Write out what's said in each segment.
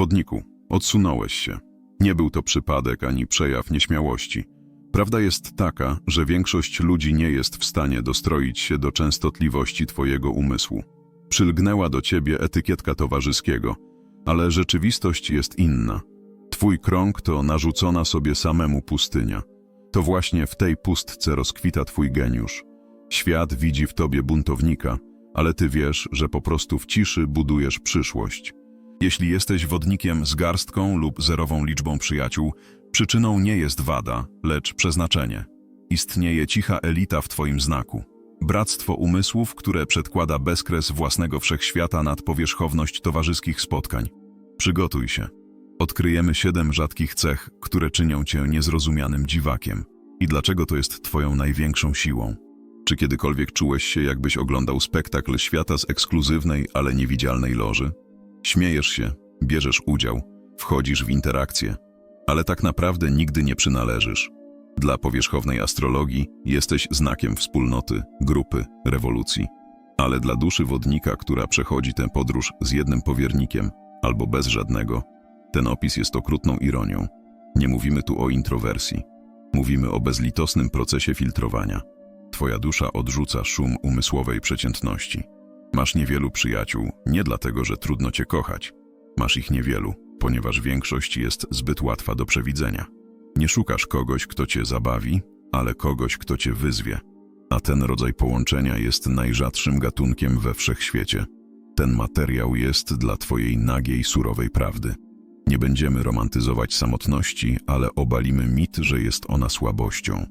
Wodniku, odsunąłeś się. Nie był to przypadek ani przejaw nieśmiałości. Prawda jest taka, że większość ludzi nie jest w stanie dostroić się do częstotliwości twojego umysłu. Przylgnęła do ciebie etykietka towarzyskiego, ale rzeczywistość jest inna. Twój krąg to narzucona sobie samemu pustynia. To właśnie w tej pustce rozkwita twój geniusz. Świat widzi w tobie buntownika, ale ty wiesz, że po prostu w ciszy budujesz przyszłość. Jeśli jesteś wodnikiem z garstką lub zerową liczbą przyjaciół, przyczyną nie jest wada, lecz przeznaczenie. Istnieje cicha elita w twoim znaku. Bractwo umysłów, które przedkłada bezkres własnego wszechświata nad powierzchowność towarzyskich spotkań. Przygotuj się. Odkryjemy siedem rzadkich cech, które czynią cię niezrozumianym dziwakiem. I dlaczego to jest twoją największą siłą? Czy kiedykolwiek czułeś się, jakbyś oglądał spektakl świata z ekskluzywnej, ale niewidzialnej loży? Śmiejesz się, bierzesz udział, wchodzisz w interakcję, ale tak naprawdę nigdy nie przynależysz. Dla powierzchownej astrologii jesteś znakiem wspólnoty, grupy, rewolucji. Ale dla duszy wodnika, która przechodzi tę podróż z jednym powiernikiem albo bez żadnego, ten opis jest okrutną ironią. Nie mówimy tu o introwersji. Mówimy o bezlitosnym procesie filtrowania. Twoja dusza odrzuca szum umysłowej przeciętności. Masz niewielu przyjaciół, nie dlatego, że trudno cię kochać. Masz ich niewielu, ponieważ większość jest zbyt łatwa do przewidzenia. Nie szukasz kogoś, kto cię zabawi, ale kogoś, kto cię wyzwie. A ten rodzaj połączenia jest najrzadszym gatunkiem we wszechświecie. Ten materiał jest dla twojej nagiej, surowej prawdy. Nie będziemy romantyzować samotności, ale obalimy mit, że jest ona słabością.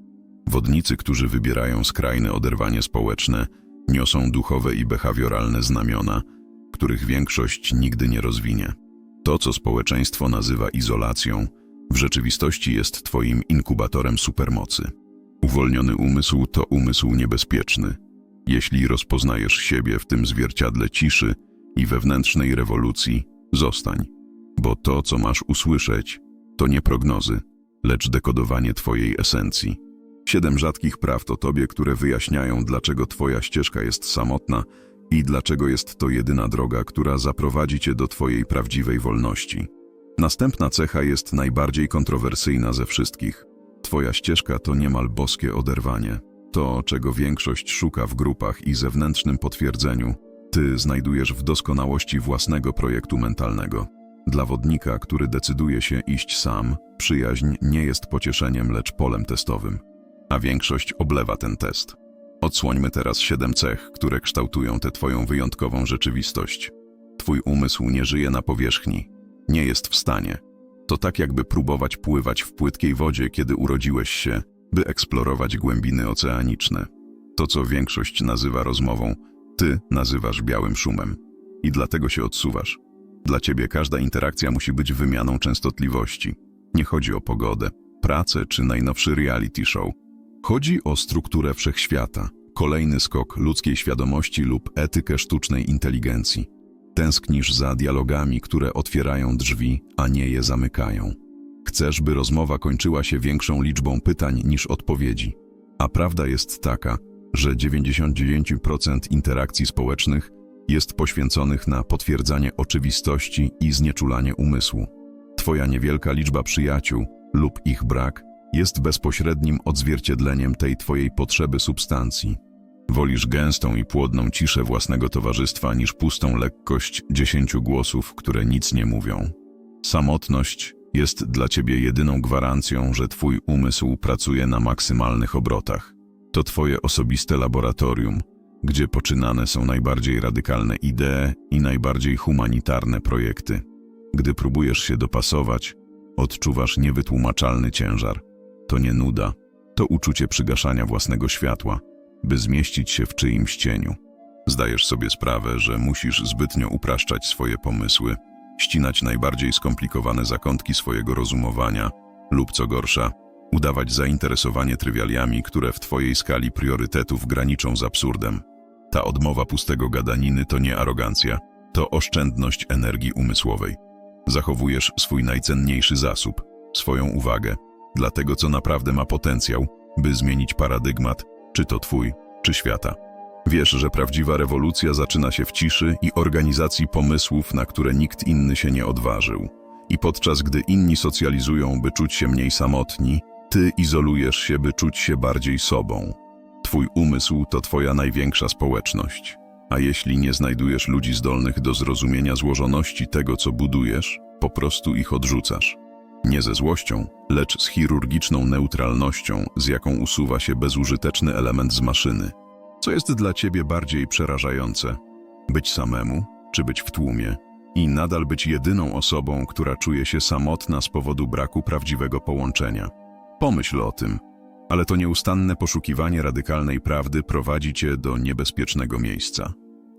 Wodnicy, którzy wybierają skrajne oderwanie społeczne, niosą duchowe i behawioralne znamiona, których większość nigdy nie rozwinie. To, co społeczeństwo nazywa izolacją, w rzeczywistości jest twoim inkubatorem supermocy. Uwolniony umysł to umysł niebezpieczny. Jeśli rozpoznajesz siebie w tym zwierciadle ciszy i wewnętrznej rewolucji, zostań. Bo to, co masz usłyszeć, to nie prognozy, lecz dekodowanie twojej esencji. Siedem rzadkich prawd o tobie, które wyjaśniają, dlaczego twoja ścieżka jest samotna i dlaczego jest to jedyna droga, która zaprowadzi cię do twojej prawdziwej wolności. Następna cecha jest najbardziej kontrowersyjna ze wszystkich. Twoja ścieżka to niemal boskie oderwanie. To, czego większość szuka w grupach i zewnętrznym potwierdzeniu, ty znajdujesz w doskonałości własnego projektu mentalnego. Dla wodnika, który decyduje się iść sam, przyjaźń nie jest pocieszeniem, lecz polem testowym. A większość oblewa ten test. Odsłońmy teraz siedem cech, które kształtują tę twoją wyjątkową rzeczywistość. Twój umysł nie żyje na powierzchni, nie jest w stanie. To tak jakby próbować pływać w płytkiej wodzie, kiedy urodziłeś się, by eksplorować głębiny oceaniczne. To, co większość nazywa rozmową, ty nazywasz białym szumem. I dlatego się odsuwasz. Dla ciebie każda interakcja musi być wymianą częstotliwości. Nie chodzi o pogodę, pracę czy najnowszy reality show. Chodzi o strukturę wszechświata, kolejny skok ludzkiej świadomości lub etykę sztucznej inteligencji. Tęsknisz za dialogami, które otwierają drzwi, a nie je zamykają. Chcesz, by rozmowa kończyła się większą liczbą pytań niż odpowiedzi. A prawda jest taka, że 99% interakcji społecznych jest poświęconych na potwierdzanie oczywistości i znieczulanie umysłu. Twoja niewielka liczba przyjaciół lub ich brak jest bezpośrednim odzwierciedleniem tej twojej potrzeby substancji. Wolisz gęstą i płodną ciszę własnego towarzystwa niż pustą lekkość dziesięciu głosów, które nic nie mówią. Samotność jest dla ciebie jedyną gwarancją, że twój umysł pracuje na maksymalnych obrotach. To twoje osobiste laboratorium, gdzie poczynane są najbardziej radykalne idee i najbardziej humanitarne projekty. Gdy próbujesz się dopasować, odczuwasz niewytłumaczalny ciężar. To nie nuda, to uczucie przygaszania własnego światła, by zmieścić się w czyimś cieniu. Zdajesz sobie sprawę, że musisz zbytnio upraszczać swoje pomysły, ścinać najbardziej skomplikowane zakątki swojego rozumowania lub, co gorsza, udawać zainteresowanie trywialiami, które w twojej skali priorytetów graniczą z absurdem. Ta odmowa pustego gadaniny to nie arogancja, to oszczędność energii umysłowej. Zachowujesz swój najcenniejszy zasób, swoją uwagę, dla tego, co naprawdę ma potencjał, by zmienić paradygmat, czy to twój, czy świata. Wiesz, że prawdziwa rewolucja zaczyna się w ciszy i organizacji pomysłów, na które nikt inny się nie odważył. I podczas gdy inni socjalizują, by czuć się mniej samotni, ty izolujesz się, by czuć się bardziej sobą. Twój umysł to twoja największa społeczność. A jeśli nie znajdujesz ludzi zdolnych do zrozumienia złożoności tego, co budujesz, po prostu ich odrzucasz. Nie ze złością, lecz z chirurgiczną neutralnością, z jaką usuwa się bezużyteczny element z maszyny. Co jest dla ciebie bardziej przerażające? Być samemu, czy być w tłumie? I nadal być jedyną osobą, która czuje się samotna z powodu braku prawdziwego połączenia. Pomyśl o tym, ale to nieustanne poszukiwanie radykalnej prawdy prowadzi cię do niebezpiecznego miejsca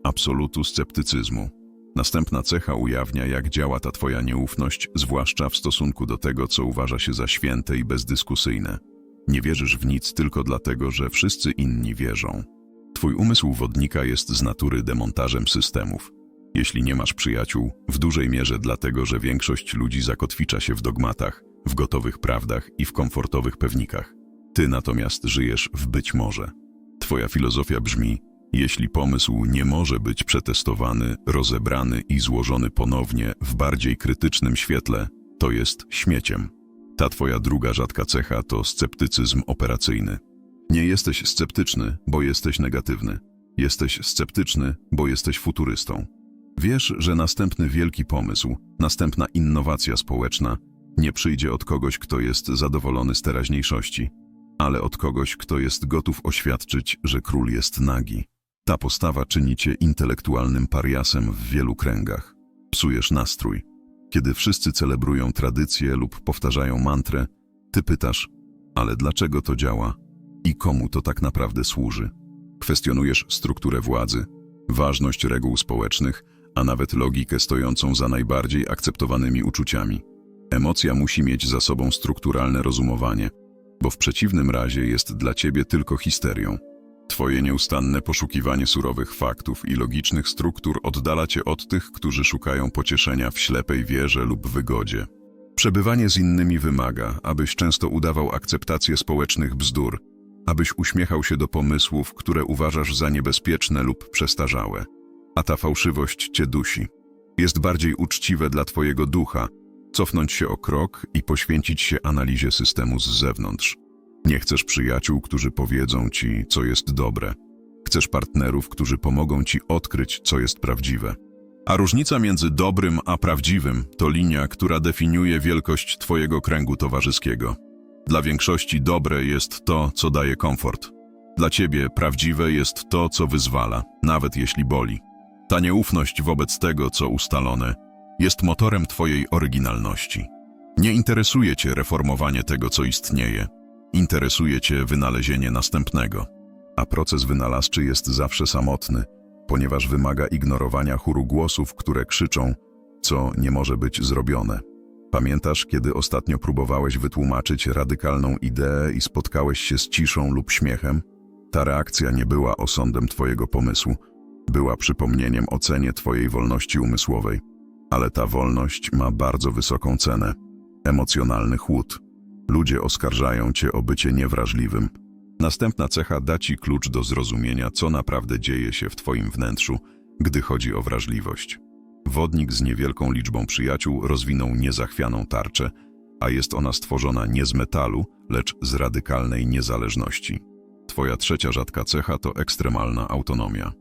absolutu sceptycyzmu. Następna cecha ujawnia, jak działa ta twoja nieufność, zwłaszcza w stosunku do tego, co uważa się za święte i bezdyskusyjne. Nie wierzysz w nic tylko dlatego, że wszyscy inni wierzą. Twój umysł wodnika jest z natury demontażem systemów. Jeśli nie masz przyjaciół, w dużej mierze dlatego, że większość ludzi zakotwicza się w dogmatach, w gotowych prawdach i w komfortowych pewnikach. Ty natomiast żyjesz w być może. Twoja filozofia brzmi: jeśli pomysł nie może być przetestowany, rozebrany i złożony ponownie w bardziej krytycznym świetle, to jest śmieciem. Ta twoja druga rzadka cecha to sceptycyzm operacyjny. Nie jesteś sceptyczny, bo jesteś negatywny. Jesteś sceptyczny, bo jesteś futurystą. Wiesz, że następny wielki pomysł, następna innowacja społeczna nie przyjdzie od kogoś, kto jest zadowolony z teraźniejszości, ale od kogoś, kto jest gotów oświadczyć, że król jest nagi. Ta postawa czyni cię intelektualnym pariasem w wielu kręgach. Psujesz nastrój. Kiedy wszyscy celebrują tradycję lub powtarzają mantrę, ty pytasz, ale dlaczego to działa i komu to tak naprawdę służy? Kwestionujesz strukturę władzy, ważność reguł społecznych, a nawet logikę stojącą za najbardziej akceptowanymi uczuciami. Emocja musi mieć za sobą strukturalne rozumowanie, bo w przeciwnym razie jest dla ciebie tylko histerią. Twoje nieustanne poszukiwanie surowych faktów i logicznych struktur oddala cię od tych, którzy szukają pocieszenia w ślepej wierze lub wygodzie. Przebywanie z innymi wymaga, abyś często udawał akceptację społecznych bzdur, abyś uśmiechał się do pomysłów, które uważasz za niebezpieczne lub przestarzałe. A ta fałszywość cię dusi. Jest bardziej uczciwe dla twojego ducha cofnąć się o krok i poświęcić się analizie systemu z zewnątrz. Nie chcesz przyjaciół, którzy powiedzą ci, co jest dobre. Chcesz partnerów, którzy pomogą ci odkryć, co jest prawdziwe. A różnica między dobrym a prawdziwym to linia, która definiuje wielkość twojego kręgu towarzyskiego. Dla większości dobre jest to, co daje komfort. Dla ciebie prawdziwe jest to, co wyzwala, nawet jeśli boli. Ta nieufność wobec tego, co ustalone, jest motorem twojej oryginalności. Nie interesuje cię reformowanie tego, co istnieje. Interesuje cię wynalezienie następnego. A proces wynalazczy jest zawsze samotny, ponieważ wymaga ignorowania chóru głosów, które krzyczą, co nie może być zrobione. Pamiętasz, kiedy ostatnio próbowałeś wytłumaczyć radykalną ideę i spotkałeś się z ciszą lub śmiechem? Ta reakcja nie była osądem twojego pomysłu, była przypomnieniem o cenie twojej wolności umysłowej. Ale ta wolność ma bardzo wysoką cenę. Emocjonalny chłód. Ludzie oskarżają cię o bycie niewrażliwym. Następna cecha da ci klucz do zrozumienia, co naprawdę dzieje się w twoim wnętrzu, gdy chodzi o wrażliwość. Wodnik z niewielką liczbą przyjaciół rozwinął niezachwianą tarczę, a jest ona stworzona nie z metalu, lecz z radykalnej niezależności. Twoja trzecia rzadka cecha to ekstremalna autonomia.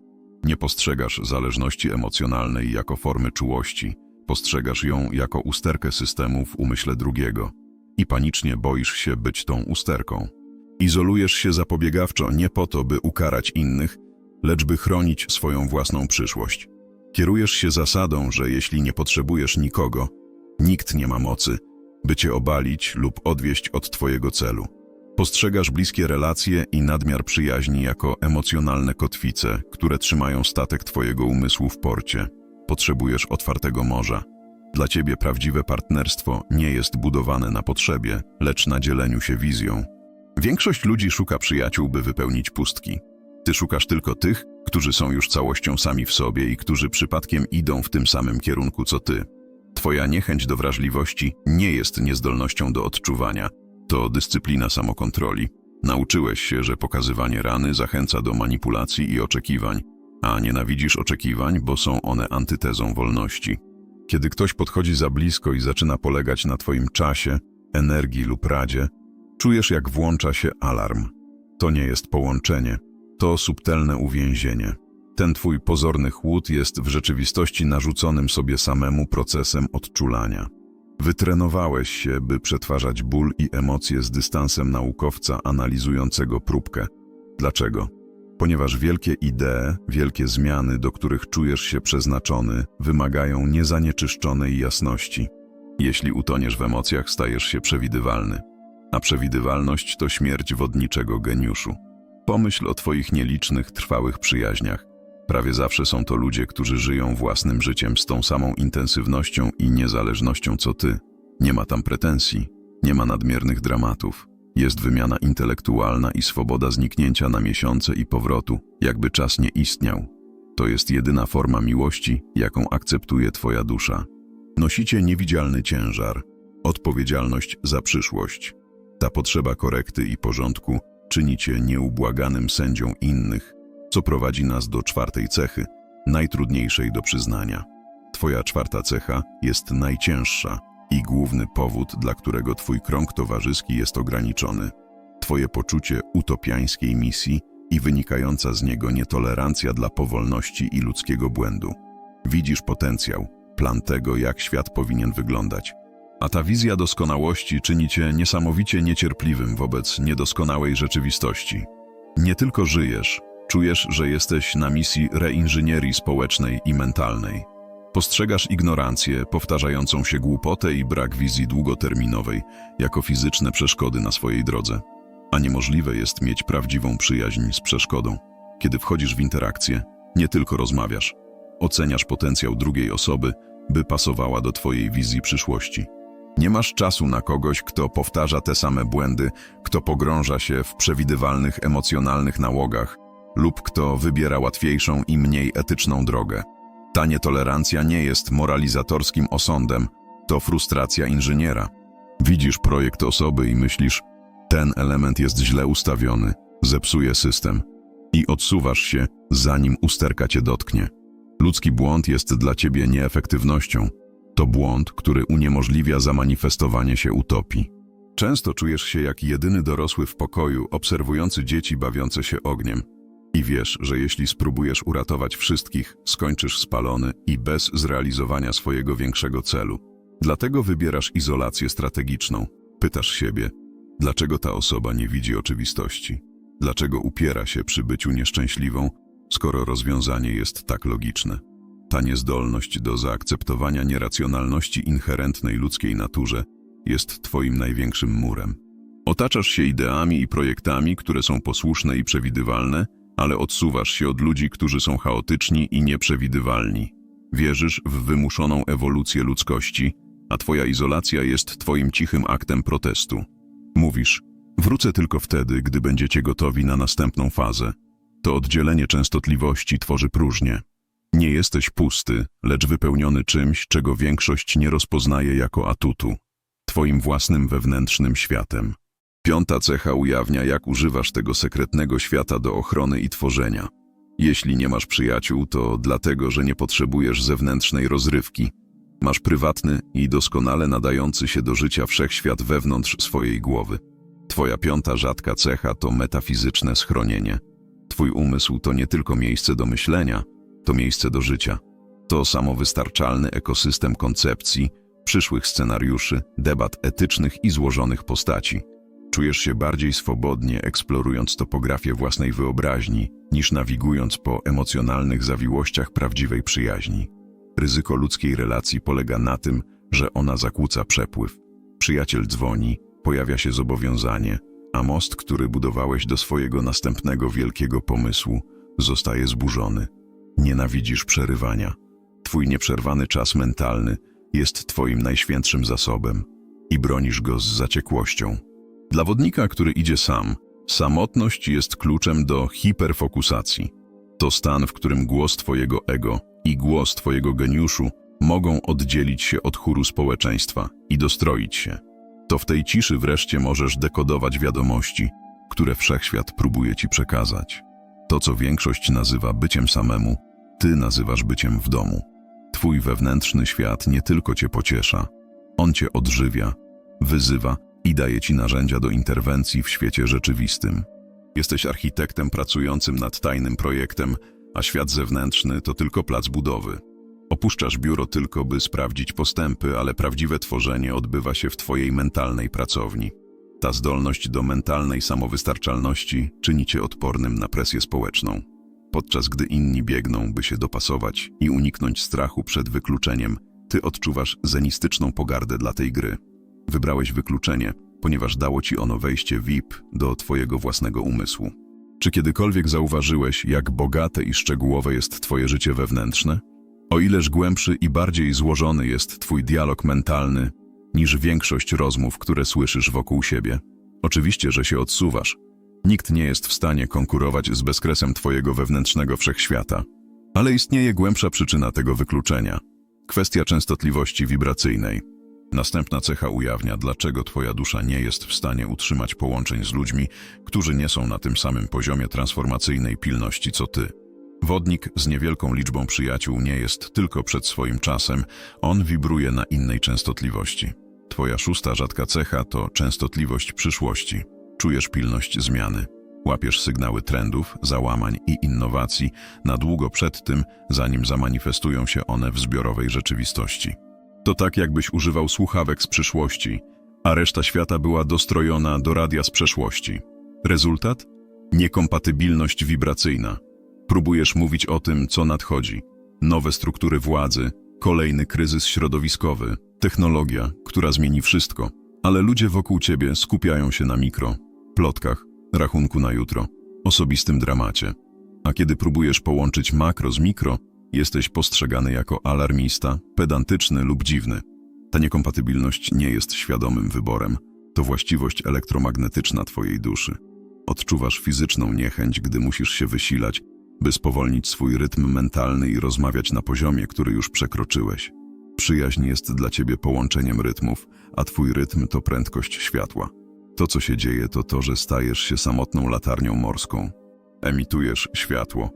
Nie postrzegasz zależności emocjonalnej jako formy czułości, postrzegasz ją jako usterkę systemu w umyśle drugiego i panicznie boisz się być tą usterką. Izolujesz się zapobiegawczo nie po to, by ukarać innych, lecz by chronić swoją własną przyszłość. Kierujesz się zasadą, że jeśli nie potrzebujesz nikogo, nikt nie ma mocy, by cię obalić lub odwieść od twojego celu. Postrzegasz bliskie relacje i nadmiar przyjaźni jako emocjonalne kotwice, które trzymają statek twojego umysłu w porcie. Potrzebujesz otwartego morza. Dla ciebie prawdziwe partnerstwo nie jest budowane na potrzebie, lecz na dzieleniu się wizją. Większość ludzi szuka przyjaciół, by wypełnić pustki. Ty szukasz tylko tych, którzy są już całością sami w sobie i którzy przypadkiem idą w tym samym kierunku co ty. Twoja niechęć do wrażliwości nie jest niezdolnością do odczuwania, to dyscyplina samokontroli. Nauczyłeś się, że pokazywanie rany zachęca do manipulacji i oczekiwań, a nienawidzisz oczekiwań, bo są one antytezą wolności. Kiedy ktoś podchodzi za blisko i zaczyna polegać na twoim czasie, energii lub radzie, czujesz jak włącza się alarm. To nie jest połączenie, to subtelne uwięzienie. Ten twój pozorny chłód jest w rzeczywistości narzuconym sobie samemu procesem odczulania. Wytrenowałeś się, by przetwarzać ból i emocje z dystansem naukowca analizującego próbkę. Dlaczego? Ponieważ wielkie idee, wielkie zmiany, do których czujesz się przeznaczony, wymagają niezanieczyszczonej jasności. Jeśli utoniesz w emocjach, stajesz się przewidywalny. A przewidywalność to śmierć wodniczego geniuszu. Pomyśl o twoich nielicznych, trwałych przyjaźniach. Prawie zawsze są to ludzie, którzy żyją własnym życiem z tą samą intensywnością i niezależnością co ty. Nie ma tam pretensji, nie ma nadmiernych dramatów. Jest wymiana intelektualna i swoboda zniknięcia na miesiące i powrotu, jakby czas nie istniał. To jest jedyna forma miłości, jaką akceptuje twoja dusza. Nosicie niewidzialny ciężar, odpowiedzialność za przyszłość. Ta potrzeba korekty i porządku czyni cię nieubłaganym sędzią innych, co prowadzi nas do czwartej cechy, najtrudniejszej do przyznania. Twoja czwarta cecha jest najcięższa i główny powód, dla którego twój krąg towarzyski jest ograniczony. Twoje poczucie utopiańskiej misji i wynikająca z niego nietolerancja dla powolności i ludzkiego błędu. Widzisz potencjał, plan tego, jak świat powinien wyglądać. A ta wizja doskonałości czyni cię niesamowicie niecierpliwym wobec niedoskonałej rzeczywistości. Nie tylko żyjesz, czujesz, że jesteś na misji reinżynierii społecznej i mentalnej. Postrzegasz ignorancję, powtarzającą się głupotę i brak wizji długoterminowej jako fizyczne przeszkody na swojej drodze. A niemożliwe jest mieć prawdziwą przyjaźń z przeszkodą. Kiedy wchodzisz w interakcję, nie tylko rozmawiasz, oceniasz potencjał drugiej osoby, by pasowała do twojej wizji przyszłości. Nie masz czasu na kogoś, kto powtarza te same błędy, kto pogrąża się w przewidywalnych emocjonalnych nałogach lub kto wybiera łatwiejszą i mniej etyczną drogę. Ta nietolerancja nie jest moralizatorskim osądem, to frustracja inżyniera. Widzisz projekt osoby i myślisz, ten element jest źle ustawiony, zepsuje system i odsuwasz się, zanim usterka cię dotknie. Ludzki błąd jest dla ciebie nieefektywnością. To błąd, który uniemożliwia zamanifestowanie się utopii. Często czujesz się jak jedyny dorosły w pokoju, obserwujący dzieci bawiące się ogniem. I wiesz, że jeśli spróbujesz uratować wszystkich, skończysz spalony i bez zrealizowania swojego większego celu. Dlatego wybierasz izolację strategiczną. Pytasz siebie, dlaczego ta osoba nie widzi oczywistości? Dlaczego upiera się przy byciu nieszczęśliwą, skoro rozwiązanie jest tak logiczne? Ta niezdolność do zaakceptowania nieracjonalności inherentnej ludzkiej naturze jest twoim największym murem. Otaczasz się ideami i projektami, które są posłuszne i przewidywalne, ale odsuwasz się od ludzi, którzy są chaotyczni i nieprzewidywalni. Wierzysz w wymuszoną ewolucję ludzkości, a twoja izolacja jest twoim cichym aktem protestu. Mówisz, wrócę tylko wtedy, gdy będziecie gotowi na następną fazę. To oddzielenie częstotliwości tworzy próżnię. Nie jesteś pusty, lecz wypełniony czymś, czego większość nie rozpoznaje jako atutu. Twoim własnym wewnętrznym światem. Piąta cecha ujawnia, jak używasz tego sekretnego świata do ochrony i tworzenia. Jeśli nie masz przyjaciół, to dlatego, że nie potrzebujesz zewnętrznej rozrywki. Masz prywatny i doskonale nadający się do życia wszechświat wewnątrz swojej głowy. Twoja piąta rzadka cecha to metafizyczne schronienie. Twój umysł to nie tylko miejsce do myślenia, to miejsce do życia. To samowystarczalny ekosystem koncepcji, przyszłych scenariuszy, debat etycznych i złożonych postaci. Czujesz się bardziej swobodnie, eksplorując topografię własnej wyobraźni, niż nawigując po emocjonalnych zawiłościach prawdziwej przyjaźni. Ryzyko ludzkiej relacji polega na tym, że ona zakłóca przepływ. Przyjaciel dzwoni, pojawia się zobowiązanie, a most, który budowałeś do swojego następnego wielkiego pomysłu, zostaje zburzony. Nienawidzisz przerywania. Twój nieprzerwany czas mentalny jest twoim najświętszym zasobem i bronisz go z zaciekłością. Dla wodnika, który idzie sam, samotność jest kluczem do hiperfokusacji. To stan, w którym głos twojego ego i głos twojego geniuszu mogą oddzielić się od chóru społeczeństwa i dostroić się. To w tej ciszy wreszcie możesz dekodować wiadomości, które wszechświat próbuje ci przekazać. To, co większość nazywa byciem samemu, ty nazywasz byciem w domu. Twój wewnętrzny świat nie tylko cię pociesza, on cię odżywia, wyzywa i daje ci narzędzia do interwencji w świecie rzeczywistym. Jesteś architektem pracującym nad tajnym projektem, a świat zewnętrzny to tylko plac budowy. Opuszczasz biuro tylko, by sprawdzić postępy, ale prawdziwe tworzenie odbywa się w twojej mentalnej pracowni. Ta zdolność do mentalnej samowystarczalności czyni cię odpornym na presję społeczną. Podczas gdy inni biegną, by się dopasować i uniknąć strachu przed wykluczeniem, ty odczuwasz zenistyczną pogardę dla tej gry. Wybrałeś wykluczenie, ponieważ dało ci ono wejście VIP do twojego własnego umysłu. Czy kiedykolwiek zauważyłeś, jak bogate i szczegółowe jest twoje życie wewnętrzne? O ileż głębszy i bardziej złożony jest twój dialog mentalny niż większość rozmów, które słyszysz wokół siebie. Oczywiście, że się odsuwasz. Nikt nie jest w stanie konkurować z bezkresem twojego wewnętrznego wszechświata. Ale istnieje głębsza przyczyna tego wykluczenia. Kwestia częstotliwości wibracyjnej. Następna cecha ujawnia, dlaczego twoja dusza nie jest w stanie utrzymać połączeń z ludźmi, którzy nie są na tym samym poziomie transformacyjnej pilności co ty. Wodnik z niewielką liczbą przyjaciół nie jest tylko przed swoim czasem, on wibruje na innej częstotliwości. Twoja szósta rzadka cecha to częstotliwość przyszłości. Czujesz pilność zmiany. Łapiesz sygnały trendów, załamań i innowacji na długo przed tym, zanim zamanifestują się one w zbiorowej rzeczywistości. To tak, jakbyś używał słuchawek z przyszłości, a reszta świata była dostrojona do radia z przeszłości. Rezultat? Niekompatybilność wibracyjna. Próbujesz mówić o tym, co nadchodzi. Nowe struktury władzy, kolejny kryzys środowiskowy, technologia, która zmieni wszystko. Ale ludzie wokół ciebie skupiają się na mikro, plotkach, rachunku na jutro, osobistym dramacie. A kiedy próbujesz połączyć makro z mikro, jesteś postrzegany jako alarmista, pedantyczny lub dziwny. Ta niekompatybilność nie jest świadomym wyborem, to właściwość elektromagnetyczna twojej duszy. Odczuwasz fizyczną niechęć, gdy musisz się wysilać, by spowolnić swój rytm mentalny i rozmawiać na poziomie, który już przekroczyłeś. Przyjaźń jest dla ciebie połączeniem rytmów, a twój rytm to prędkość światła. To, co się dzieje, to to, że stajesz się samotną latarnią morską. Emitujesz światło,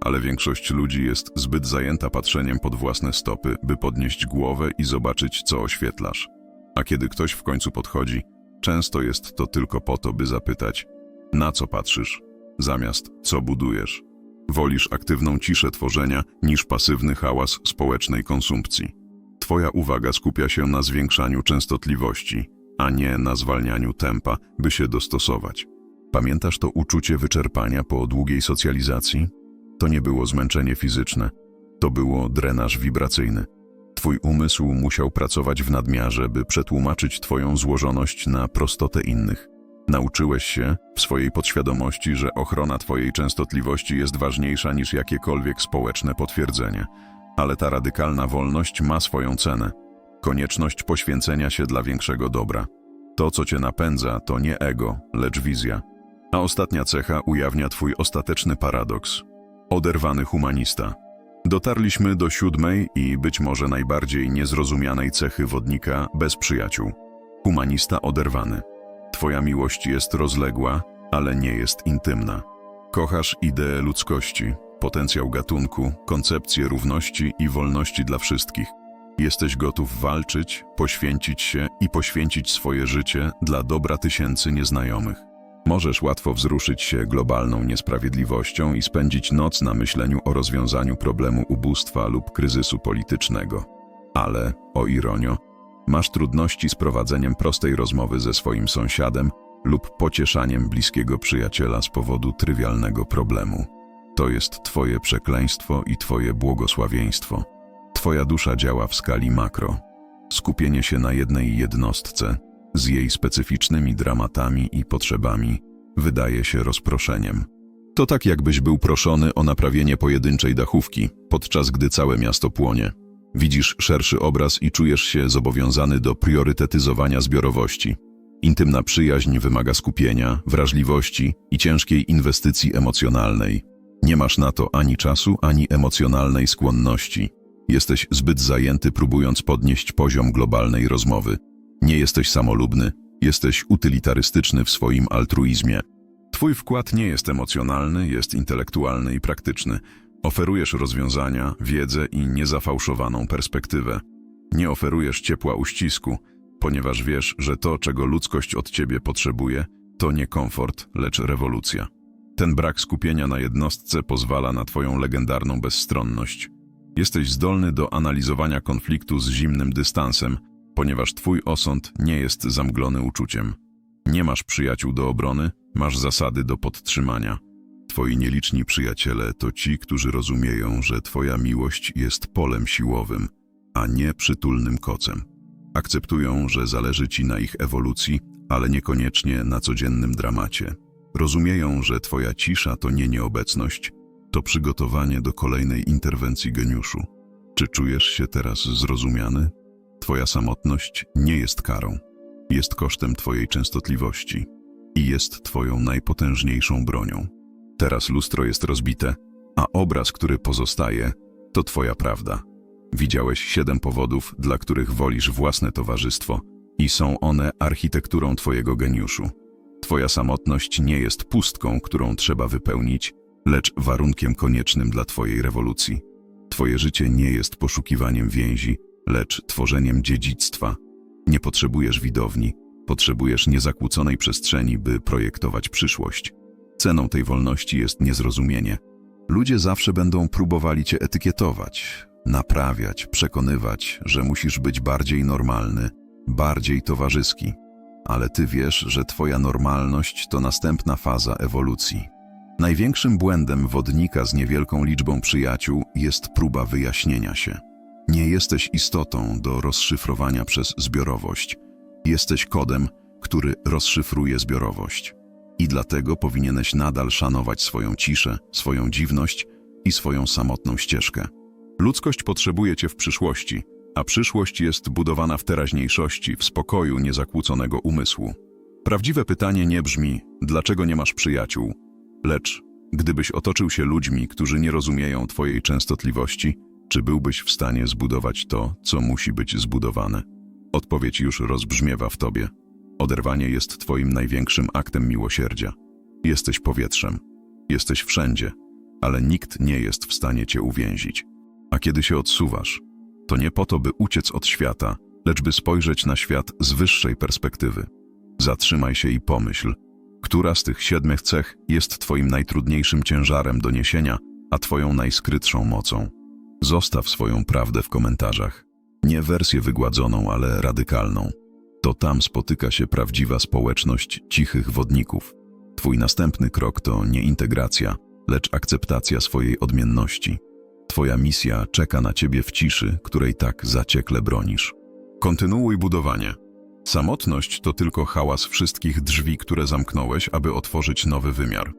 ale większość ludzi jest zbyt zajęta patrzeniem pod własne stopy, by podnieść głowę i zobaczyć, co oświetlasz. A kiedy ktoś w końcu podchodzi, często jest to tylko po to, by zapytać, na co patrzysz, zamiast co budujesz. Wolisz aktywną ciszę tworzenia niż pasywny hałas społecznej konsumpcji. Twoja uwaga skupia się na zwiększaniu częstotliwości, a nie na zwalnianiu tempa, by się dostosować. Pamiętasz to uczucie wyczerpania po długiej socjalizacji? To nie było zmęczenie fizyczne, to było drenaż wibracyjny. Twój umysł musiał pracować w nadmiarze, by przetłumaczyć Twoją złożoność na prostotę innych. Nauczyłeś się w swojej podświadomości, że ochrona Twojej częstotliwości jest ważniejsza niż jakiekolwiek społeczne potwierdzenie. Ale ta radykalna wolność ma swoją cenę. Konieczność poświęcenia się dla większego dobra. To, co Cię napędza, to nie ego, lecz wizja. A ostatnia cecha ujawnia Twój ostateczny paradoks. Oderwany humanista. Dotarliśmy do siódmej i być może najbardziej niezrozumianej cechy wodnika bez przyjaciół. Humanista oderwany. Twoja miłość jest rozległa, ale nie jest intymna. Kochasz ideę ludzkości, potencjał gatunku, koncepcję równości i wolności dla wszystkich. Jesteś gotów walczyć, poświęcić się i poświęcić swoje życie dla dobra tysięcy nieznajomych. Możesz łatwo wzruszyć się globalną niesprawiedliwością i spędzić noc na myśleniu o rozwiązaniu problemu ubóstwa lub kryzysu politycznego. Ale, o ironio, masz trudności z prowadzeniem prostej rozmowy ze swoim sąsiadem lub pocieszaniem bliskiego przyjaciela z powodu trywialnego problemu. To jest Twoje przekleństwo i Twoje błogosławieństwo. Twoja dusza działa w skali makro. Skupienie się na jednej jednostce z jej specyficznymi dramatami i potrzebami wydaje się rozproszeniem. To tak jakbyś był proszony o naprawienie pojedynczej dachówki, podczas gdy całe miasto płonie. Widzisz szerszy obraz i czujesz się zobowiązany do priorytetyzowania zbiorowości. Intymna przyjaźń wymaga skupienia, wrażliwości i ciężkiej inwestycji emocjonalnej. Nie masz na to ani czasu, ani emocjonalnej skłonności. Jesteś zbyt zajęty próbując podnieść poziom globalnej rozmowy. Nie jesteś samolubny, jesteś utylitarystyczny w swoim altruizmie. Twój wkład nie jest emocjonalny, jest intelektualny i praktyczny. Oferujesz rozwiązania, wiedzę i niezafałszowaną perspektywę. Nie oferujesz ciepła uścisku, ponieważ wiesz, że to, czego ludzkość od ciebie potrzebuje, to nie komfort, lecz rewolucja. Ten brak skupienia na jednostce pozwala na twoją legendarną bezstronność. Jesteś zdolny do analizowania konfliktu z zimnym dystansem, ponieważ twój osąd nie jest zamglony uczuciem. Nie masz przyjaciół do obrony, masz zasady do podtrzymania. Twoi nieliczni przyjaciele to ci, którzy rozumieją, że twoja miłość jest polem siłowym, a nie przytulnym kocem. Akceptują, że zależy ci na ich ewolucji, ale niekoniecznie na codziennym dramacie. Rozumieją, że twoja cisza to nie nieobecność, to przygotowanie do kolejnej interwencji geniuszu. Czy czujesz się teraz zrozumiany? Twoja samotność nie jest karą. Jest kosztem twojej częstotliwości i jest twoją najpotężniejszą bronią. Teraz lustro jest rozbite, a obraz, który pozostaje, to twoja prawda. Widziałeś siedem powodów, dla których wolisz własne towarzystwo i są one architekturą twojego geniuszu. Twoja samotność nie jest pustką, którą trzeba wypełnić, lecz warunkiem koniecznym dla twojej rewolucji. Twoje życie nie jest poszukiwaniem więzi, lecz tworzeniem dziedzictwa. Nie potrzebujesz widowni, potrzebujesz niezakłóconej przestrzeni, by projektować przyszłość. Ceną tej wolności jest niezrozumienie. Ludzie zawsze będą próbowali cię etykietować, naprawiać, przekonywać, że musisz być bardziej normalny, bardziej towarzyski. Ale ty wiesz, że twoja normalność to następna faza ewolucji. Największym błędem wodnika z niewielką liczbą przyjaciół jest próba wyjaśnienia się. Nie jesteś istotą do rozszyfrowania przez zbiorowość. Jesteś kodem, który rozszyfruje zbiorowość. I dlatego powinieneś nadal szanować swoją ciszę, swoją dziwność i swoją samotną ścieżkę. Ludzkość potrzebuje cię w przyszłości, a przyszłość jest budowana w teraźniejszości, w spokoju niezakłóconego umysłu. Prawdziwe pytanie nie brzmi, dlaczego nie masz przyjaciół, lecz gdybyś otoczył się ludźmi, którzy nie rozumieją twojej częstotliwości, czy byłbyś w stanie zbudować to, co musi być zbudowane? Odpowiedź już rozbrzmiewa w tobie. Oderwanie jest twoim największym aktem miłosierdzia. Jesteś powietrzem. Jesteś wszędzie, ale nikt nie jest w stanie cię uwięzić. A kiedy się odsuwasz, to nie po to, by uciec od świata, lecz by spojrzeć na świat z wyższej perspektywy. Zatrzymaj się i pomyśl, która z tych siedmiu cech jest twoim najtrudniejszym ciężarem do niesienia, a twoją najskrytszą mocą. Zostaw swoją prawdę w komentarzach. Nie wersję wygładzoną, ale radykalną. To tam spotyka się prawdziwa społeczność cichych wodników. Twój następny krok to nie integracja, lecz akceptacja swojej odmienności. Twoja misja czeka na ciebie w ciszy, której tak zaciekle bronisz. Kontynuuj budowanie. Samotność to tylko hałas wszystkich drzwi, które zamknąłeś, aby otworzyć nowy wymiar.